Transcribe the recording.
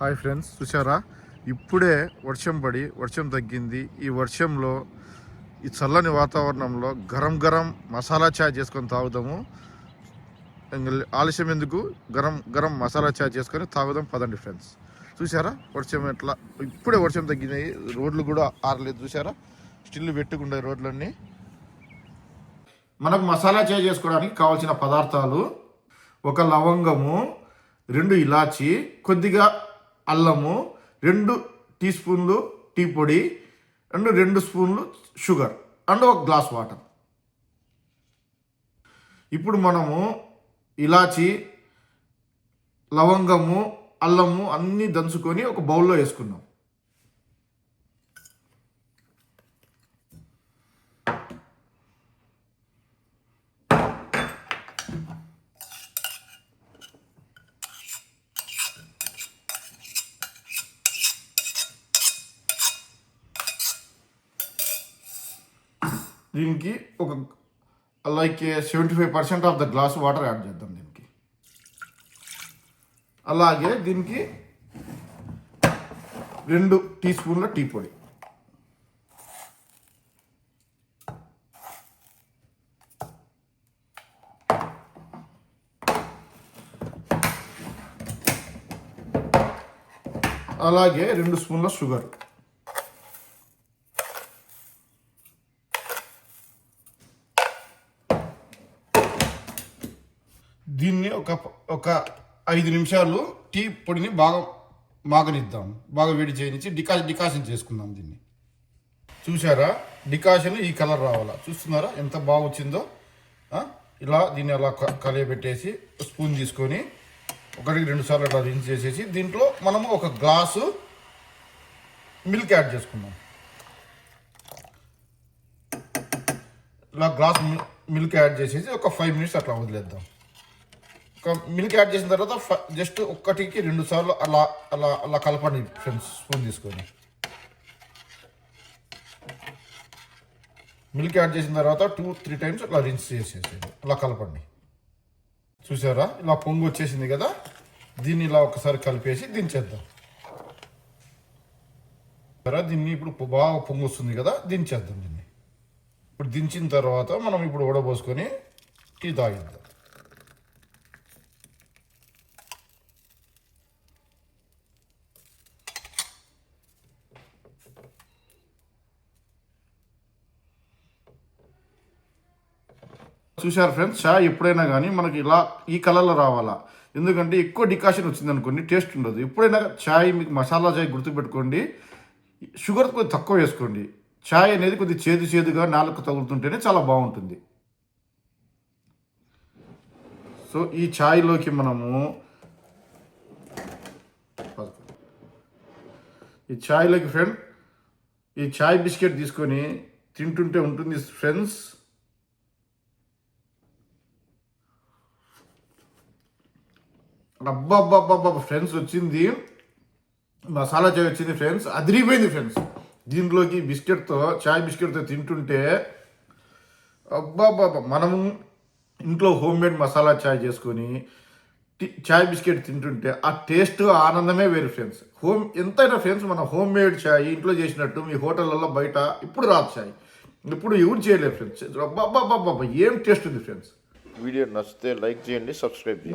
Hi friends చూసారా ఇప్పుడే వర్షం పడి వర్షం తగ్గింది. ఈ వర్షంలో ఈ చల్లని వాతావరణంలో గరం గరం మసాలా చాయ్ చేసుకొని తాగుదాము. ఆలస్యం ఎందుకు? గరం గరం మసాలా చాయ్ చేసుకొని తాగుదాం పదండి ఫ్రెండ్స్. చూసారా వర్షం ఎట్లా? ఇప్పుడే వర్షం తగ్గినాయి. రోడ్లు కూడా ఆరలేదు చూసారా స్టిల్ పెట్టుకుండే రోడ్లన్నీ. మనకు మసాలా చాయ్ చేసుకోవడానికి కావాల్సిన పదార్థాలు ఒక లవంగము రెండు ఇలాచి కొద్దిగా అల్లము రెండు టీ స్పూన్లు టీ పొడి అండ్ రెండు స్పూన్లు షుగర్ అండ్ ఒక గ్లాస్ వాటర్. ఇప్పుడు మనము ఇలాచి లవంగము అల్లము అన్నీ దంచుకొని ఒక బౌల్లో వేసుకున్నాం దీనికి ఒక like seventy five percent of the glass water add చేద్దాం దీనికి. అలాగే దీనికి రెండు టీ స్పూన్ల టీ పొడి. అలాగే రెండు స్పూన్ల షుగర్ దీన్ని ఒక ఒక ఐదు నిమిషాలు టీ పొడిని బాగా మాగనిద్దాం. బాగా వేడి చేయనిచ్చి డికా డికాషన్ చేసుకుందాం దీన్ని. చూసారా డికాషన్ ఈ కలర్ రావాలా? చూస్తున్నారా? ఎంత బాగా వచ్చిందో? ఇలా దీన్ని అలా కలియబెట్టేసి స్పూన్ తీసుకొని ఒకటికి రెండు సార్లు అట్లా రిన్స్ చేసేసి దీంట్లో మనము ఒక గ్లాసు మిల్క్ యాడ్ చేసుకుందాం. ఇలా గ్లాస్ మిల్క్ యాడ్ చేసేసి ఒక ఫైవ్ మినిట్స్ అట్లా వదిలేద్దాం. మిల్క్ యాడ్ చేసిన తర్వాత జస్ట్ ఒక్కటికి రెండు సార్లు అలా అలా అలా కలపండి ఫ్రెండ్స్ స్పూన్ తీసుకొని. మిల్క్ యాడ్ చేసిన తర్వాత టూ త్రీ టైమ్స్ అలా రిన్స్ చేసేసేయండి. అలా కలపండి. చూసారా? ఇలా పొంగు వచ్చేసింది కదా? దీన్ని ఇలా ఒకసారి కలిపేసి దించేద్దాం. సరే దీన్ని ఇప్పుడు బాగా పొంగు వస్తుంది కదా? దించేద్దాం దీన్ని. ఇప్పుడు దించిన తర్వాత మనం ఇప్పుడు ఉడబోసుకొని టీ తాగిద్దాం. చూశారు ఫ్రెండ్స్ చాయ్ ఎప్పుడైనా కానీ మనకి ఇలా ఈ కలర్లో రావాలా? ఎందుకంటే ఎక్కువ డికాషన్ వచ్చింది అనుకోండి టేస్ట్ ఉండదు. ఎప్పుడైనా చాయ్ మీకు మసాలా చాయ్ గుర్తుపెట్టుకోండి షుగర్ కొద్దిగా తక్కువ వేసుకోండి. చాయ్ అనేది కొద్దిగా చేదు చేదుగా నాలుగు తగులుతుంటేనే చాలా బాగుంటుంది. సో ఈ ఛాయ్లోకి మనము ఈ ఛాయ్లోకి ఫ్రెండ్ ఈ ఛాయ్ బిస్కెట్ తీసుకొని తింటుంటే ఉంటుంది ఫ్రెండ్స్ అబ్బబ్బబ్బబ్బ ఫ్రెండ్స్ వచ్చింది. మసాలా చాయ్ వచ్చింది ఫ్రెండ్స్ అదిరిపోయింది ఫ్రెండ్స్ దీంట్లోకి బిస్కెట్తో చాయ్ బిస్కెట్తో తింటుంటే అబ్బాబ్బాబ్బా మనము ఇంట్లో హోమ్ మేడ్ మసాలా చాయ్ చేసుకొని చాయ్ బిస్కెట్ తింటుంటే ఆ టేస్ట్ ఆనందమే వేరు ఫ్రెండ్స్ హోమ్ ఎంతైనా ఫ్రెండ్స్ మన హోమ్ మేడ్ చాయ్ ఇంట్లో చేసినట్టు మీ హోటళ్ళల్లో బయట ఇప్పుడు రాదు చాయ్. ఇప్పుడు ఎవరు చేయలేదు ఫ్రెండ్స్ అబ్బాబ్బాబ్బా ఏం టేస్ట్ ఉంది ఫ్రెండ్స్ వీడియో నచ్చితే లైక్ చేయండి సబ్స్క్రైబ్ చేయండి.